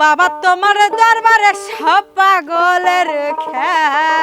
বাবা তোমার দরবারে সব পাগলের খেলা।